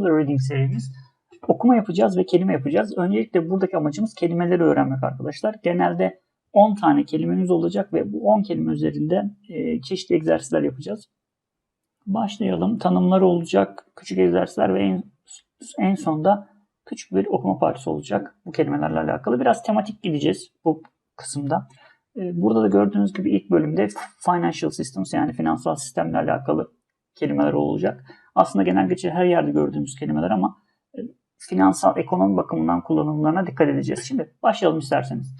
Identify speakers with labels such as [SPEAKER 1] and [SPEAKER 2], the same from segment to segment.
[SPEAKER 1] Vocabulary Reading serimiz. Okuma yapacağız ve kelime yapacağız. Öncelikle buradaki amacımız kelimeleri öğrenmek arkadaşlar. Genelde 10 tane kelimemiz olacak ve bu 10 kelime üzerinden e, çeşitli egzersizler yapacağız. Başlayalım. Tanımları olacak, küçük egzersizler ve en, en sonda küçük bir okuma partisi olacak bu kelimelerle alakalı. Biraz tematik gideceğiz bu kısımda. E, burada da gördüğünüz gibi ilk bölümde financial systems yani finansal sistemle alakalı kelimeler olacak. Aslında genel geçer her yerde gördüğümüz kelimeler ama e, finansal ekonomi bakımından kullanımlarına dikkat edeceğiz. Şimdi başlayalım isterseniz.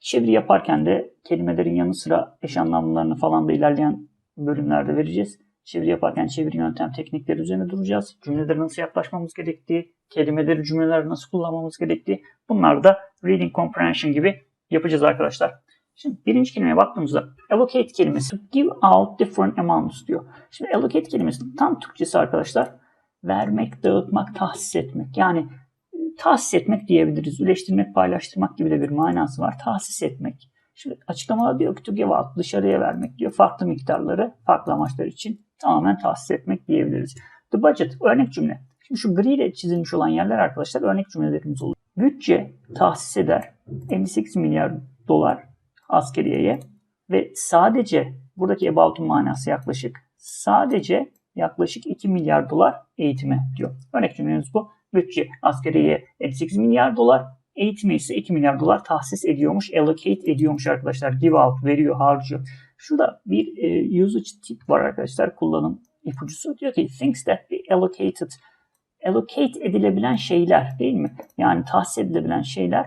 [SPEAKER 1] Çeviri yaparken de kelimelerin yanı sıra eş anlamlarını falan da ilerleyen bölümlerde vereceğiz. Çeviri yaparken çeviri yöntem teknikleri üzerine duracağız. Cümlelere nasıl yaklaşmamız gerektiği, kelimeleri cümleler nasıl kullanmamız gerektiği bunlar da reading comprehension gibi yapacağız arkadaşlar. Şimdi birinci kelimeye baktığımızda allocate kelimesi give out different amounts diyor. Şimdi allocate kelimesinin tam Türkçesi arkadaşlar vermek, dağıtmak, tahsis etmek. Yani e, tahsis etmek diyebiliriz. Üleştirmek, paylaştırmak gibi de bir manası var. Tahsis etmek. Şimdi açıklamada diyor ki to give out dışarıya vermek diyor. Farklı miktarları farklı amaçlar için tamamen tahsis etmek diyebiliriz. The budget örnek cümle. Şimdi şu gri ile çizilmiş olan yerler arkadaşlar örnek cümlelerimiz olur. Bütçe tahsis eder 58 milyar dolar askeriyeye ve sadece buradaki about'un manası yaklaşık sadece yaklaşık 2 milyar dolar eğitime diyor. Örnek cümlemiz bu. Bütçe askeriye 58 milyar dolar, eğitime ise 2 milyar dolar tahsis ediyormuş, allocate ediyormuş arkadaşlar. Give out, veriyor, harcıyor. Şurada bir e, usage tip var arkadaşlar, kullanım ipucusu. Diyor ki things that be allocated. Allocate edilebilen şeyler değil mi? Yani tahsis edilebilen şeyler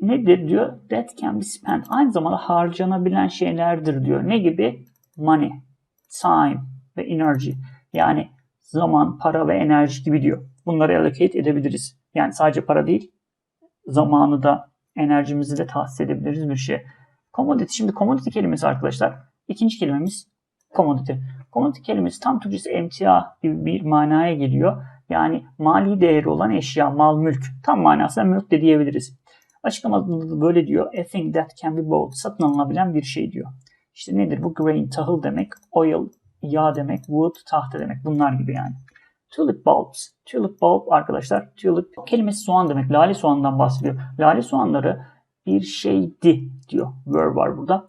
[SPEAKER 1] nedir diyor? That can be spent. Aynı zamanda harcanabilen şeylerdir diyor. Ne gibi? Money, time ve energy. Yani zaman, para ve enerji gibi diyor. Bunları allocate edebiliriz. Yani sadece para değil, zamanı da enerjimizi de tahsis edebiliriz bir şey. Commodity. Şimdi commodity kelimesi arkadaşlar. İkinci kelimemiz commodity. Commodity kelimesi tam Türkçesi emtia gibi bir manaya geliyor. Yani mali değeri olan eşya, mal, mülk. Tam manasında mülk de diyebiliriz. Açıklamasında da böyle diyor. A thing that can be bought. Satın alınabilen bir şey diyor. İşte nedir bu? Grain, tahıl demek. Oil, yağ demek. Wood, tahta demek. Bunlar gibi yani. Tulip bulbs. Tulip bulb arkadaşlar. Tulip kelimesi soğan demek. Lale soğandan bahsediyor. Lale soğanları bir şeydi diyor. Verb var burada.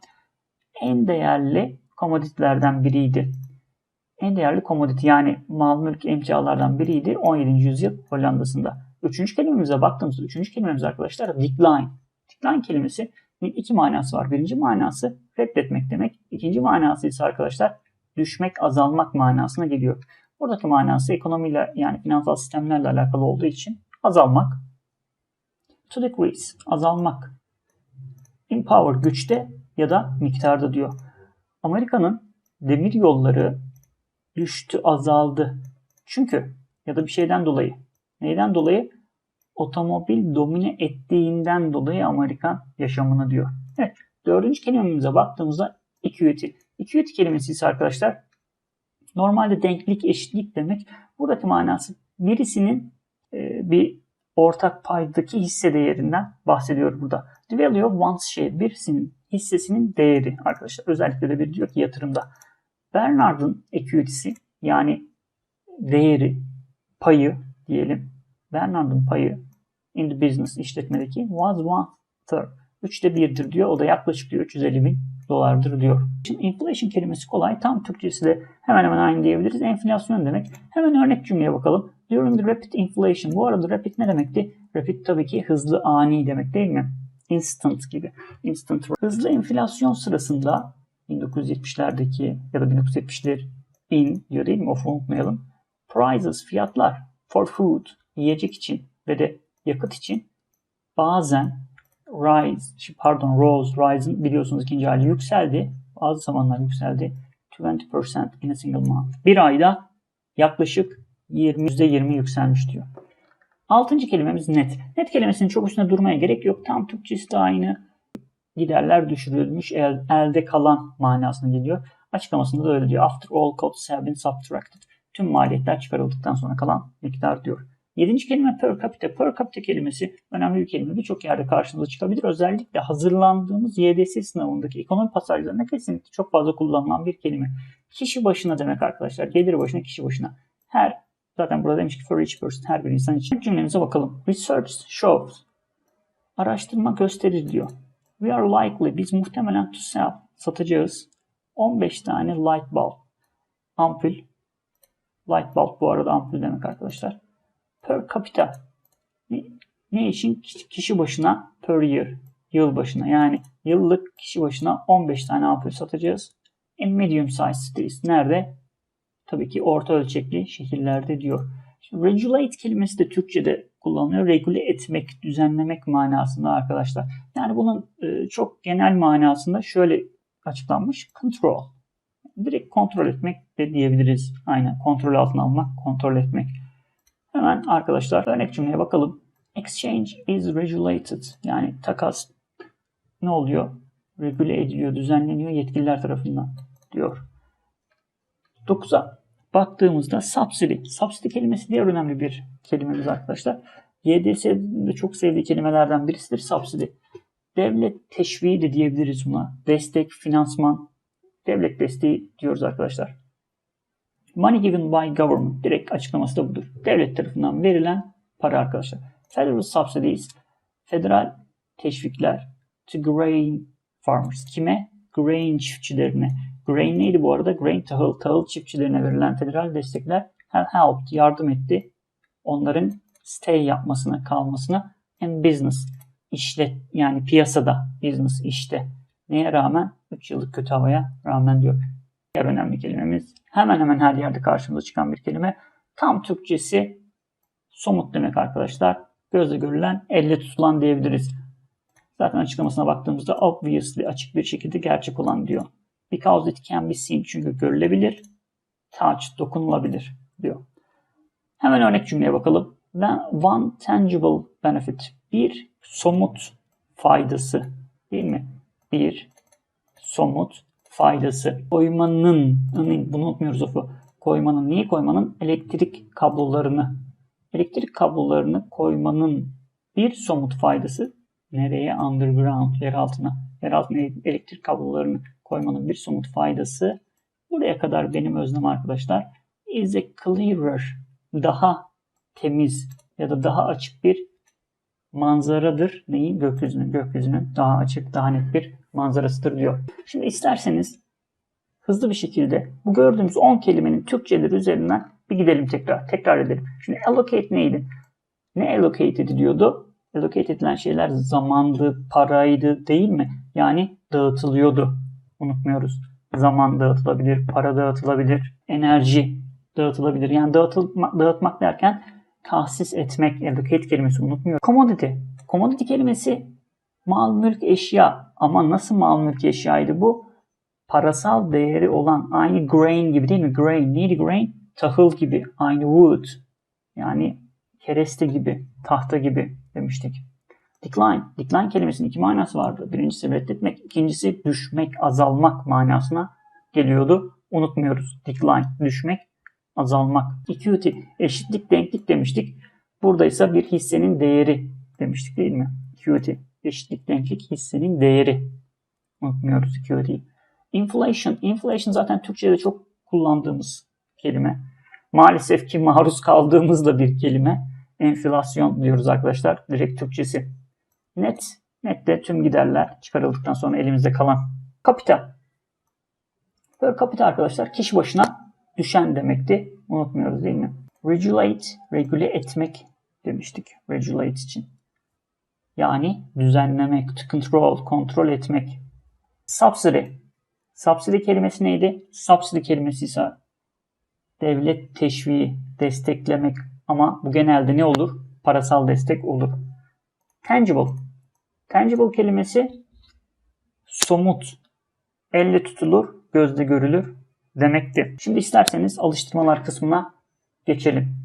[SPEAKER 1] En değerli komoditlerden biriydi. En değerli komoditi yani mal mülk emtialardan biriydi 17. yüzyıl Hollanda'sında. Üçüncü kelimemize baktığımızda üçüncü kelimemiz arkadaşlar decline. Decline kelimesi iki manası var. Birinci manası reddetmek demek. İkinci manası ise arkadaşlar düşmek, azalmak manasına geliyor. Buradaki manası ekonomiyle yani finansal sistemlerle alakalı olduğu için azalmak. To decrease, azalmak. Empower, güçte ya da miktarda diyor. Amerika'nın demir yolları düştü, azaldı. Çünkü ya da bir şeyden dolayı. Neyden dolayı? Otomobil domine ettiğinden dolayı Amerikan yaşamını diyor. Evet. Dördüncü kelimemize baktığımızda equity. Equity kelimesi ise arkadaşlar normalde denklik, eşitlik demek. Buradaki manası birisinin e, bir ortak paydaki hisse değerinden bahsediyor burada. The value of one's share. Birisinin hissesinin değeri arkadaşlar. Özellikle de bir diyor ki yatırımda. Bernard'ın equity'si yani değeri, payı diyelim. Bernard'ın payı in the business işletmedeki was one third. Üçte birdir diyor. O da yaklaşık diyor 350 bin dolardır diyor. Şimdi inflation kelimesi kolay. Tam Türkçesi de hemen hemen aynı diyebiliriz. Enflasyon demek. Hemen örnek cümleye bakalım. During the rapid inflation. Bu arada rapid ne demekti? Rapid tabii ki hızlı, ani demek değil mi? Instant gibi. Instant. Hızlı enflasyon sırasında 1970'lerdeki ya da 1970'ler in diyor değil mi? Of unutmayalım. Prices, fiyatlar for food, yiyecek için ve de yakıt için bazen rise, pardon rose, rise'ın biliyorsunuz ikinci hali yükseldi. Bazı zamanlar yükseldi. 20% in a single month. Bir ayda yaklaşık 20, %20 yükselmiş diyor. Altıncı kelimemiz net. Net kelimesinin çok üstüne durmaya gerek yok. Tam Türkçesi de aynı. Giderler düşürülmüş, el, elde kalan manasına geliyor. Açıklamasında da öyle diyor. After all costs have been subtracted. Tüm maliyetler çıkarıldıktan sonra kalan miktar diyor. Yedinci kelime per capita. Per capita kelimesi önemli bir kelime. Birçok yerde karşımıza çıkabilir. Özellikle hazırlandığımız YDS sınavındaki ekonomi pasajlarında kesinlikle çok fazla kullanılan bir kelime. Kişi başına demek arkadaşlar. Gelir başına, kişi başına. Her Zaten burada demiş ki for each person her bir insan için. Cümlemize bakalım. Research shows. Araştırma gösterir diyor. We are likely biz muhtemelen to sell satacağız 15 tane light bulb. Ampul. Light bulb bu arada ampul demek arkadaşlar. Per capita. Ne, için? Kişi başına per year. Yıl başına. Yani yıllık kişi başına 15 tane ampul satacağız. In medium size cities. Nerede? Tabii ki orta ölçekli şehirlerde diyor. Şimdi regulate kelimesi de Türkçe'de kullanılıyor. Regüle etmek, düzenlemek manasında arkadaşlar. Yani bunun e, çok genel manasında şöyle açıklanmış. Control. Direkt kontrol etmek de diyebiliriz. Aynen kontrol altına almak, kontrol etmek. Hemen arkadaşlar örnek cümleye bakalım. Exchange is regulated. Yani takas ne oluyor? Regüle ediliyor, düzenleniyor yetkililer tarafından diyor. 9'a baktığımızda subsidy. Subsidy kelimesi diğer önemli bir kelimemiz arkadaşlar. YDS'de çok sevdiği kelimelerden birisidir subsidy. Devlet teşviği de diyebiliriz buna. Destek, finansman, devlet desteği diyoruz arkadaşlar. Money given by government. Direkt açıklaması da budur. Devlet tarafından verilen para arkadaşlar. Federal subsidies. Federal teşvikler. To grain farmers. Kime? Grain çiftçilerine. Grain neydi bu arada? Grain tahıl. Tahıl çiftçilerine verilen federal destekler helped. Yardım etti. Onların stay yapmasına, kalmasına and business. işlet yani piyasada business işte. Neye rağmen? 3 yıllık kötü havaya rağmen diyor. Diğer önemli kelimemiz hemen hemen her yerde karşımıza çıkan bir kelime. Tam Türkçesi somut demek arkadaşlar. Gözle görülen, elle tutulan diyebiliriz. Zaten açıklamasına baktığımızda obviously açık bir şekilde gerçek olan diyor. Because it can be seen çünkü görülebilir. Touch dokunulabilir diyor. Hemen örnek cümleye bakalım. One tangible benefit. Bir somut faydası değil mi? Bir somut faydası. Koymanın, bunu unutmuyoruz ofu. Koymanın, niye koymanın? Elektrik kablolarını, elektrik kablolarını koymanın bir somut faydası nereye? Underground, yer altına. Yer altına elektrik kablolarını koymanın bir somut faydası. Buraya kadar benim özlem arkadaşlar. Is a clearer, daha temiz ya da daha açık bir manzaradır. Neyin? Gökyüzünün. Gökyüzünün daha açık, daha net bir manzarasıdır diyor. Şimdi isterseniz hızlı bir şekilde bu gördüğümüz 10 kelimenin Türkçeleri üzerinden bir gidelim tekrar. Tekrar edelim. Şimdi allocate neydi? Ne allocate ediliyordu? Allocate edilen şeyler zamandı, paraydı değil mi? Yani dağıtılıyordu. Unutmuyoruz. Zaman dağıtılabilir, para dağıtılabilir, enerji dağıtılabilir. Yani dağıtılma, dağıtmak derken tahsis etmek, allocate kelimesi unutmuyor. Commodity. Commodity kelimesi mal, mülk, eşya. Ama nasıl mal, mülk, eşyaydı bu? Parasal değeri olan aynı grain gibi değil mi? Grain. Neydi grain? Tahıl gibi. Aynı wood. Yani kereste gibi, tahta gibi demiştik. Decline. Decline kelimesinin iki manası vardı. Birincisi reddetmek, ikincisi düşmek, azalmak manasına geliyordu. Unutmuyoruz. Decline, düşmek, azalmak. Equity, eşitlik, denklik demiştik. Burada ise bir hissenin değeri demiştik değil mi? Equity, eşitlik, denklik, hissenin değeri. Unutmuyoruz equity. Inflation, inflation zaten Türkçe'de çok kullandığımız kelime. Maalesef ki maruz kaldığımız da bir kelime. Enflasyon diyoruz arkadaşlar. Direkt Türkçesi. Net, net de tüm giderler çıkarıldıktan sonra elimizde kalan kapital. Per capita arkadaşlar kişi başına düşen demekti. Unutmuyoruz değil mi? Regulate, regüle etmek demiştik. Regulate için. Yani düzenlemek, control, kontrol etmek. Subsidy. Subsidy kelimesi neydi? Subsidy kelimesi ise devlet teşviği, desteklemek ama bu genelde ne olur? Parasal destek olur. Tangible. Tangible kelimesi somut, elle tutulur, gözle görülür demekti. Şimdi isterseniz alıştırmalar kısmına geçelim.